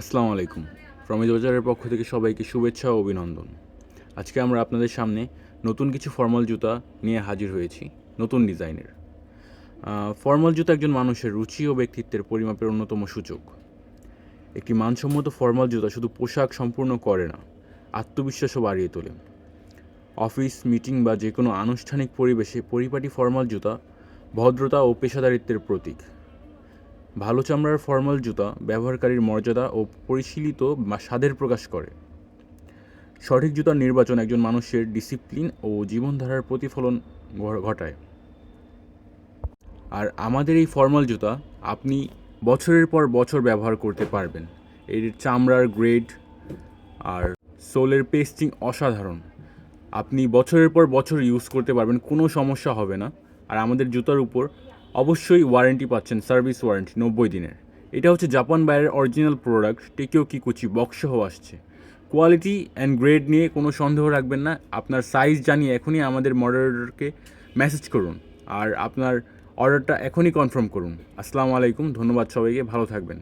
আসসালামু আলাইকুম। প্রমিজ বাজারের পক্ষ থেকে সবাইকে শুভেচ্ছা ও অভিনন্দন। আজকে আমরা আপনাদের সামনে নতুন কিছু ফর্মাল জুতা নিয়ে হাজির হয়েছি, নতুন ডিজাইনের। ফর্মাল জুতা একজন মানুষের রুচি ও ব্যক্তিত্বের পরিমাপের অন্যতম সূচক একটি মানসম্মত ফর্মাল জুতা শুধু পোশাক সম্পূর্ণ করে না, আত্মবিশ্বাসও বাড়িয়ে তোলে। অফিস, মিটিং বা যে কোনো আনুষ্ঠানিক পরিবেশে পরিপাটি ফর্মাল জুতা ভদ্রতা ও পেশাদারিত্বের প্রতীক। ভালো চামড়ার ফর্মাল জুতা ব্যবহারকারীর মর্যাদা ও পরিশীলিত স্বাদের প্রকাশ করে। সঠিক জুতার নির্বাচন একজন মানুষের ডিসিপ্লিন ও জীবনধারার প্রতিফলন ঘটায়। আর আমাদের এই ফর্মাল জুতা আপনি বছরের পর বছর ব্যবহার করতে পারবেন। এর চামড়ার গ্রেড আর সোলের পেস্টিং অসাধারণ। আপনি বছরের পর বছর ইউজ করতে পারবেন, কোনো সমস্যা হবে না। আর আমাদের জুতার উপর অবশ্যই ওয়ারেন্টি পাচ্ছেন সার্ভিস ওয়ারেন্টি নব্বই দিনের। এটা হচ্ছে জাপান বাইরের অরিজিনাল প্রোডাক্ট টেকিও কি কিকুচি বক্সসহ আসছে। কোয়ালিটি অ্যান্ড গ্রেড নিয়ে কোনো সন্দেহ রাখবেন না। আপনার সাইজ জানিয়ে এখনই আমাদের মডারকে মেসেজ করুন। আর আপনার অর্ডারটা এখনই কনফার্ম করুন। আসসালামু আলাইকুম, ধন্যবাদ সবাইকে, ভালো থাকবেন।